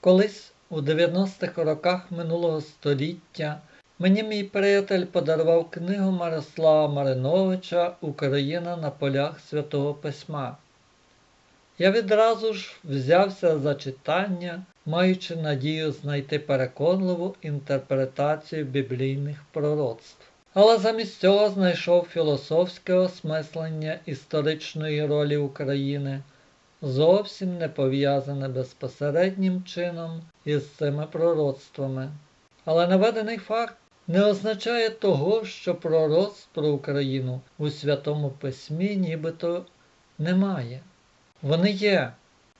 Колись у 90-х роках минулого століття мені мій приятель подарував книгу Мирослава Мариновича Україна на полях Святого Письма. Я відразу ж взявся за читання, маючи надію знайти переконливу інтерпретацію біблійних пророцтв. Але замість цього знайшов філософське осмислення історичної ролі України, зовсім не пов'язане безпосереднім чином із цими пророцтвами. Але наведений факт не означає того, що пророцтв про Україну у Святому Письмі нібито немає. Вони є.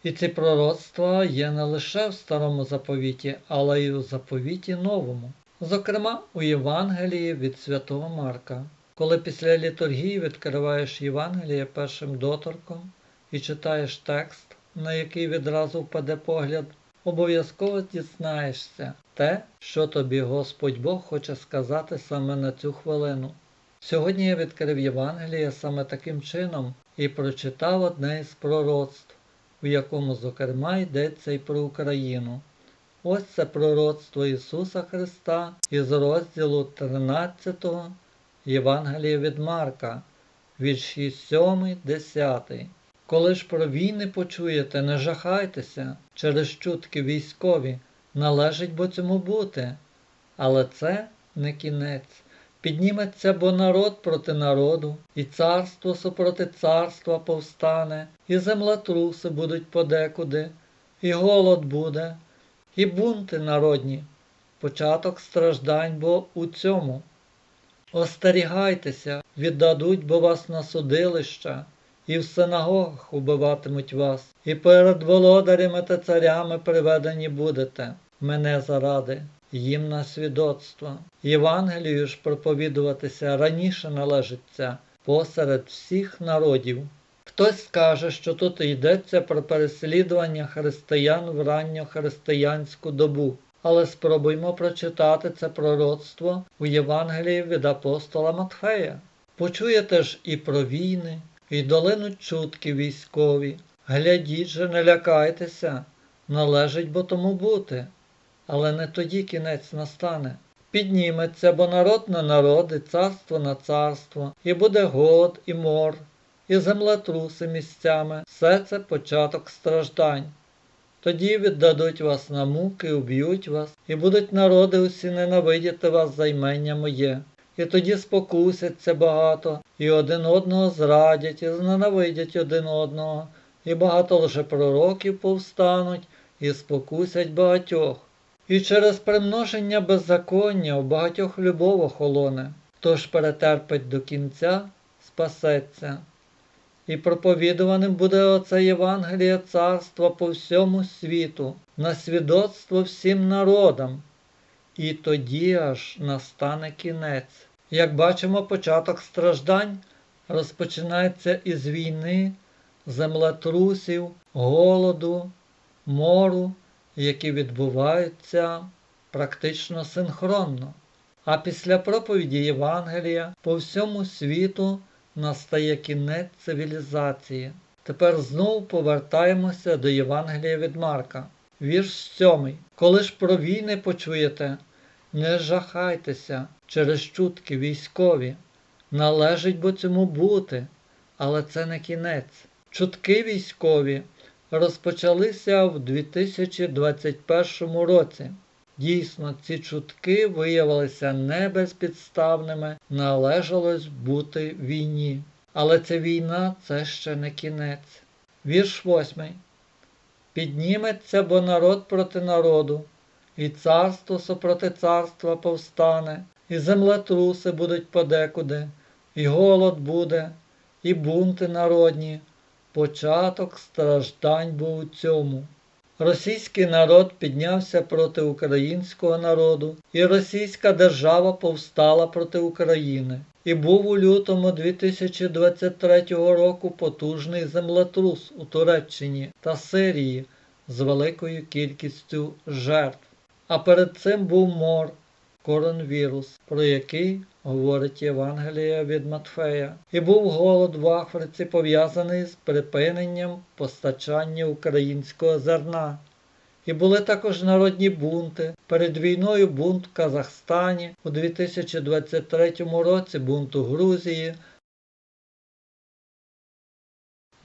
І ці пророцтва є не лише в Старому заповіті, але й у заповіті Новому. Зокрема, у Євангелії від Святого Марка. Коли після літургії відкриваєш Євангеліє першим доторком і читаєш текст, на який відразу впаде погляд, обов'язково дізнаєшся те, що тобі Господь Бог хоче сказати саме на цю хвилину. Сьогодні я відкрив Євангеліє саме таким чином і прочитав одне із пророцтв, в якому, зокрема, йдеться й про Україну. Ось це пророцтво Ісуса Христа із розділу 13 Євангелія від Марка, вірші 7, 10. Коли ж про війни почуєте, не жахайтеся, через чутки військові, належить бо цьому бути. Але це не кінець. Підніметься бо народ проти народу, і царство супроти царства повстане, і землетруси будуть подекуди, і голод буде, і бунти народні, початок страждань бо у цьому. Остерігайтеся, віддадуть бо вас на судилища, і в синагогах убиватимуть вас, і перед володарями та царями приведені будете, мене заради, їм на свідоцтво. Євангелію ж проповідуватися раніше належиться посеред всіх народів. Хтось скаже, що тут йдеться про переслідування християн в ранньохристиянську добу. Але спробуймо прочитати це пророцтво у Євангелії від апостола Матфея. Почуєте ж і про війни, і долинуть чутки військові. Глядіть же, не лякайтеся, належить бо тому бути. Але не тоді кінець настане. Підніметься, бо народ на народ, і царство на царство, і буде голод, і мор, і землетруси місцями. Все це початок страждань. Тоді віддадуть вас на муки, уб'ють вас, і будуть народи усі ненавидіти вас за імення моє. І тоді спокусяться багато, і один одного зрадять, і зненавидять один одного, і багато лжепророків повстануть, і спокусять багатьох. І через примноження беззаконня у багатьох любов охолоне, хто ж перетерпить до кінця, спасеться. І проповідуваним буде оце Євангеліє царства по всьому світу, на свідоцтво всім народам. І тоді аж настане кінець. Як бачимо, початок страждань розпочинається із війни, землетрусів, голоду, мору, які відбуваються практично синхронно. А після проповіді Євангелія по всьому світу настає кінець цивілізації. Тепер знову повертаємося до Євангелія від Марка. Вірш 7. Коли ж про війни почуєте, не жахайтеся через чутки військові. Належить бо цьому бути, але це не кінець. Чутки військові розпочалися в 2021 році. Дійсно, ці чутки виявилися не безпідставними, належалось бути війні. Але ця війна це ще не кінець. Вірш 8. Підніметься, бо народ проти народу, і царство супроти царства повстане, і землетруси будуть подекуди, і голод буде, і бунти народні, початок страждань був у цьому. Російський народ піднявся проти українського народу, і російська держава повстала проти України. І був у лютому 2023 року потужний землетрус у Туреччині та Сирії з великою кількістю жертв. А перед цим був мор, коронавірус, про який говорить Євангелія від Матфея. І був голод в Африці, пов'язаний з припиненням постачання українського зерна. І були також народні бунти. Перед війною бунт в Казахстані, у 2023 році бунт у Грузії.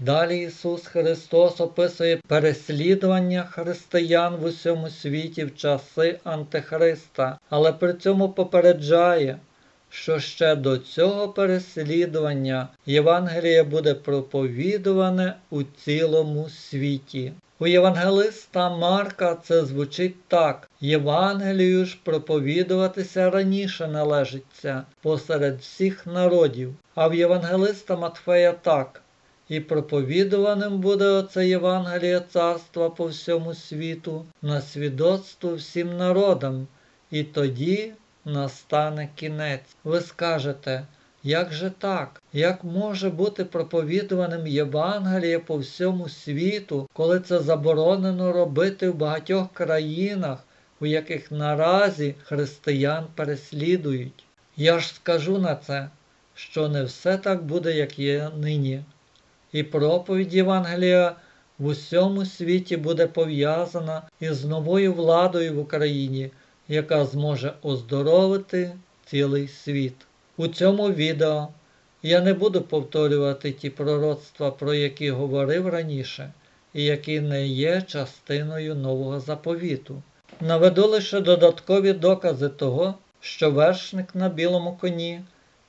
Далі Ісус Христос описує переслідування християн в усьому світі в часи Антихриста, але при цьому попереджає, що ще до цього переслідування Євангеліє буде проповідуване у цілому світі. У Євангелиста Марка це звучить так: Євангелію ж проповідуватися раніше належиться посеред всіх народів. А в Євангелиста Матфея так. І проповідуваним буде оце Євангеліє царства по всьому світу на свідоцтво всім народам, і тоді настане кінець. Ви скажете, як же так? Як може бути проповідуваним Євангеліє по всьому світу, коли це заборонено робити в багатьох країнах, у яких наразі християн переслідують? Я ж скажу на це, що не все так буде, як є нині. І проповідь Євангелія в усьому світі буде пов'язана із новою владою в Україні, яка зможе оздоровити цілий світ. У цьому відео я не буду повторювати ті пророцтва, про які говорив раніше, і які не є частиною нового заповіту. Наведу лише додаткові докази того, що вершник на білому коні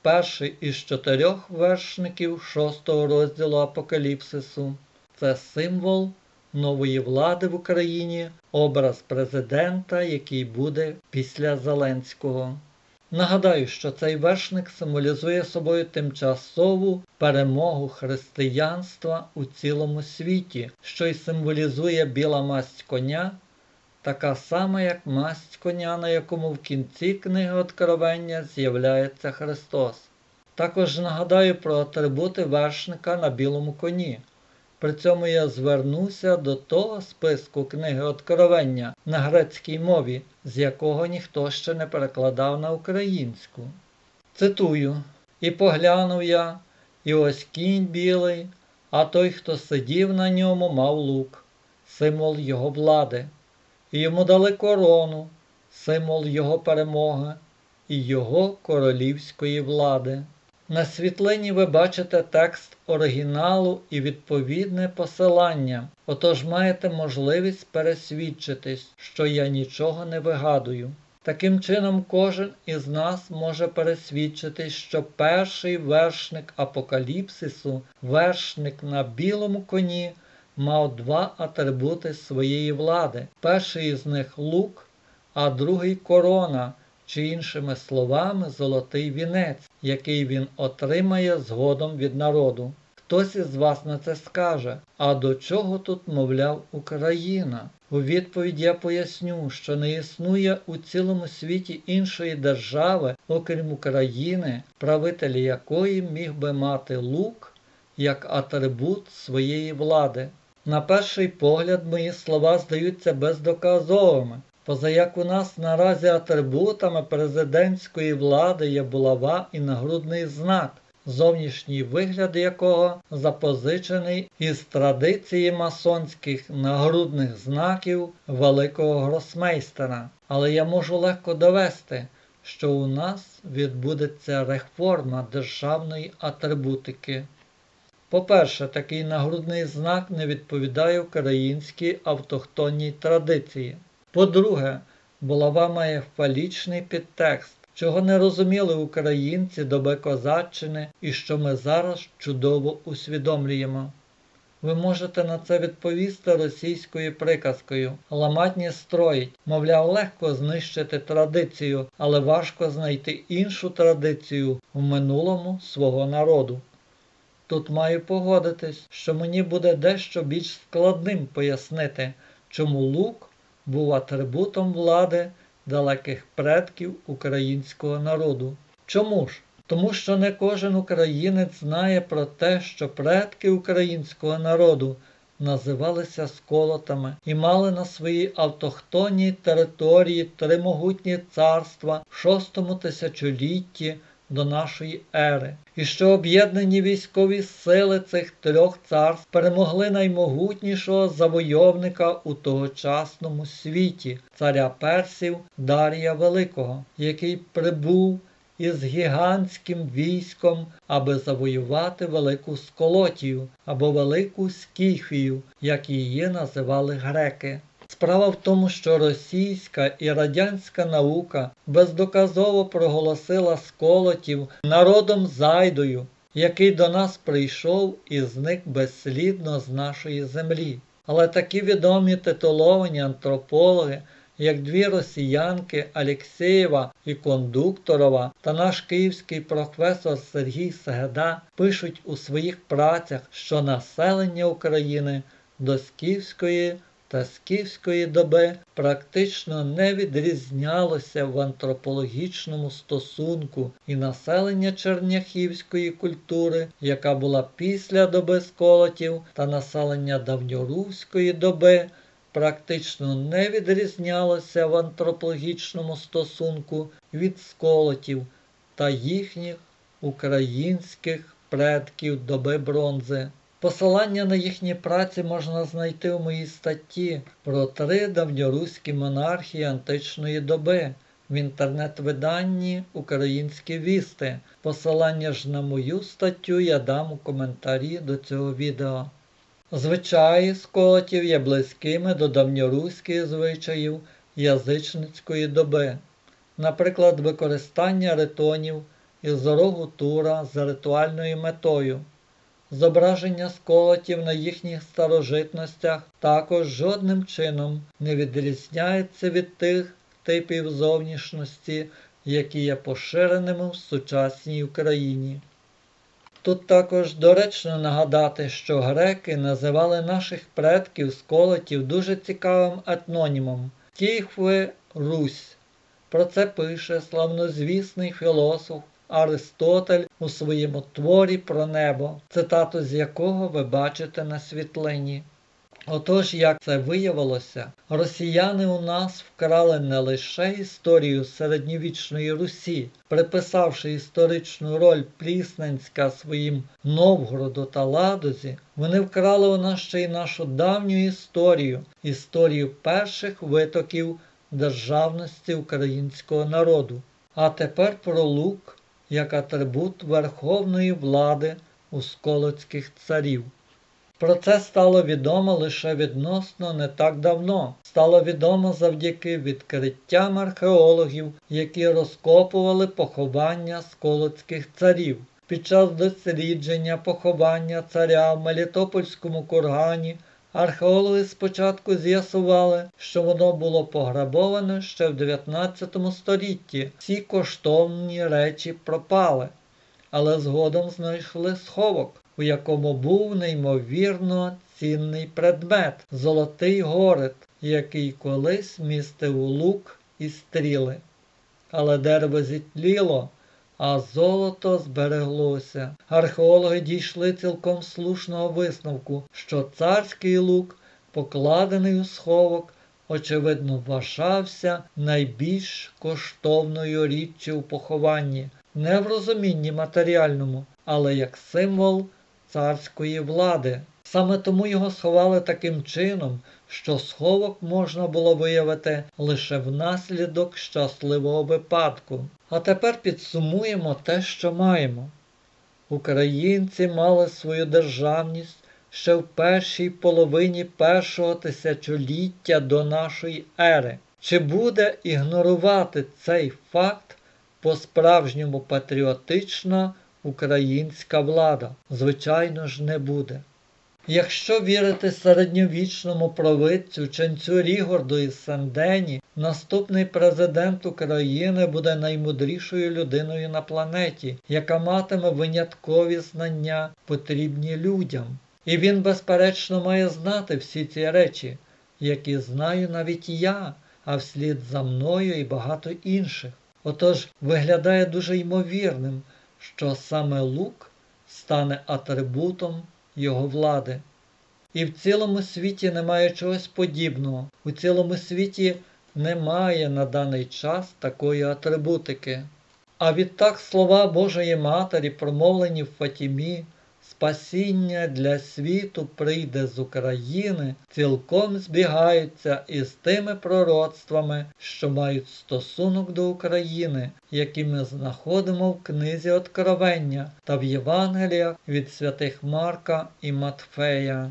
перший із чотирьох вершників шостого розділу Апокаліпсису. Це символ нової влади в Україні, образ президента, який буде після Зеленського. Нагадаю, що цей вершник символізує собою тимчасову перемогу християнства у цілому світі, що й символізує біла масть коня, така сама, як масть коня, на якому в кінці книги Откровення з'являється Христос. Також нагадаю про атрибути вершника на білому коні. При цьому я звернуся до того списку книги Откровення на грецькій мові, з якого ніхто ще не перекладав на українську. Цитую: І поглянув я, і ось кінь білий, а той, хто сидів на ньому, мав лук, символ його влади, і йому дали корону, символ його перемоги і його королівської влади. На світлині ви бачите текст оригіналу і відповідне посилання, отож маєте можливість пересвідчитись, що я нічого не вигадую. Таким чином, кожен із нас може пересвідчитись, що перший вершник апокаліпсису, вершник на білому коні, мав два атрибути своєї влади. Перший із них лук, а другий корона чи іншими словами, золотий вінець, який він отримає згодом від народу. Хтось із вас на це скаже, а до чого тут, мовляв, Україна? У відповідь я поясню, що не існує у цілому світі іншої держави, окрім України, правитель якої міг би мати лук як атрибут своєї влади. На перший погляд мої слова здаються бездоказовими, Позаяк у нас наразі атрибутами президентської влади є булава і нагрудний знак, зовнішній вигляд якого запозичений із традиції масонських нагрудних знаків великого гросмейстера. Але я можу легко довести, що у нас відбудеться реформа державної атрибутики. По-перше, такий нагрудний знак не відповідає українській автохтонній традиції. По-друге, булава має фалічний підтекст, чого не розуміли українці доби козаччини і що ми зараз чудово усвідомлюємо. Ви можете на це відповісти російською приказкою Ламатні строїть, мовляв, легко знищити традицію, але важко знайти іншу традицію в минулому свого народу. Тут маю погодитись, що мені буде дещо більш складним пояснити, чому лук був атрибутом влади далеких предків українського народу. Чому ж? Тому що не кожен українець знає про те, що предки українського народу називалися сколотами і мали на своїй автохтонній території три могутні царства в шостому тисячолітті до нашої ери, і що об'єднані військові сили цих трьох царств перемогли наймогутнішого завойовника у тогочасному світі, царя персів Дарія Великого, який прибув із гігантським військом, аби завоювати Велику Сколотію або Велику Скіфію, як її називали греки. Справа в тому, що російська і радянська наука бездоказово проголосила сколотів народом зайдою, який до нас прийшов і зник безслідно з нашої землі. Але такі відомі титуловані антропологи, як дві росіянки Алєксєєва і Кондукторова та наш київський професор Сергій Сегеда пишуть у своїх працях, що населення України до скіфської та скіфської доби практично не відрізнялося в антропологічному стосунку і населення черняхівської культури, яка була після доби сколотів, та населення давньоруської доби практично не відрізнялося в антропологічному стосунку від сколотів та їхніх українських предків доби бронзи. Посилання на їхні праці можна знайти у моїй статті про три давньоруські монархії античної доби в інтернет-виданні Українські вісти. Посилання ж на мою статтю я дам у коментарі до цього відео. Звичаї сколотів є близькими до давньоруських звичаїв язичницької доби, наприклад, використання ритонів і зорогу тура з ритуальною метою. Зображення сколотів на їхніх старожитностях також жодним чином не відрізняється від тих типів зовнішності, які є поширеними в сучасній Україні. Тут також доречно нагадати, що греки називали наших предків сколотів дуже цікавим етнонімом Тіхви Русь. Про це пише славнозвісний філософ Аристотель у своєму творі про небо, цитату з якого ви бачите на світлині. Отож, як це виявилося, росіяни у нас вкрали не лише історію середньовічної Русі, приписавши історичну роль Плісненська своїм Новгороду та Ладозі, вони вкрали у нас ще й нашу давню історію, історію перших витоків державності українського народу. А тепер про лук як атрибут верховної влади у сколоцьких царів. Про це стало відомо лише відносно не так давно. Стало відомо завдяки відкриттям археологів, які розкопували поховання сколоцьких царів. Під час дослідження поховання царя в Мелітопольському кургані археологи спочатку з'ясували, що воно було пограбоване ще в 19 столітті. Всі коштовні речі пропали, але згодом знайшли сховок у якому був неймовірно цінний предмет золотий город, який колись містив лук і стріли. Але дерево зітліло, а золото збереглося. Археологи дійшли цілком слушного висновку, що царський лук, покладений у сховок, очевидно, вважався найбільш коштовною річчю у похованні, не в розумінні матеріальному, але як символ царської влади. Саме тому його сховали таким чином, що сховок можна було виявити лише внаслідок щасливого випадку. А тепер підсумуємо те, що маємо. Українці мали свою державність ще в першій половині першого тисячоліття до нашої ери. Чи буде ігнорувати цей факт по-справжньому патріотично українська влада? Звичайно ж, не буде. Якщо вірити середньовічному провидцю ченцю Рігорду із Сендені, наступний президент України буде наймудрішою людиною на планеті, яка матиме виняткові знання, потрібні людям. І він, безперечно, має знати всі ці речі, які знаю навіть я, а вслід за мною і багато інших. Отож виглядає дуже ймовірним, що саме лук стане атрибутом його влади. І в цілому світі немає чогось подібного. У цілому світі немає на даний час такої атрибутики. А відтак слова Божої Матері, промовлені в Фатімі, спасіння для світу прийде з України, цілком збігаються із тими пророцтвами, що мають стосунок до України, які ми знаходимо в книзі Откровення та в Євангеліях від святих Марка і Матфея.